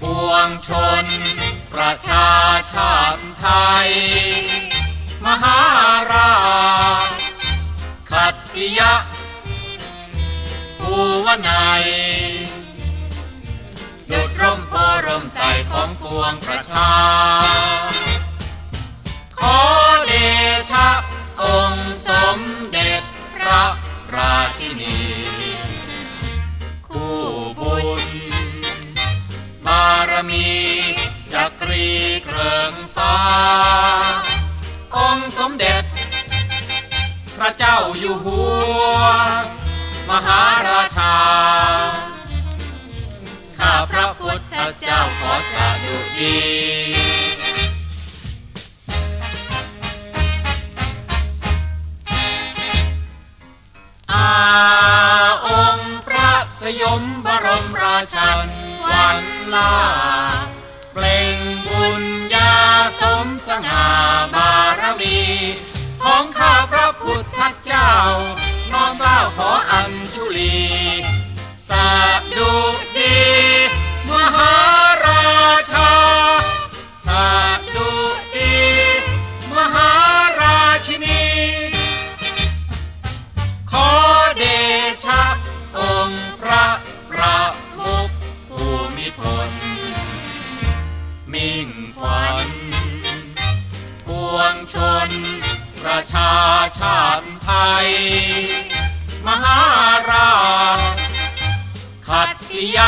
ปวงชน ประชาชาติไทย มหาราชขัตติยะภูวนายจุดร่มโพร่มใสของปวงประชา ขอเดชะองค์สมเด็จพระราชินี มีจักรีเคริงฟ้า องค์สมเด็จ พระเจ้าอยู่หัว มหาราชา ข้าพระพุทธเจ้าขอสาดุดีอาองค์พระสยมบรมราชัน วันลา เปล่งบุญญาสมสง่าบา ประชาชาติไทย มหาราชขัตติยะ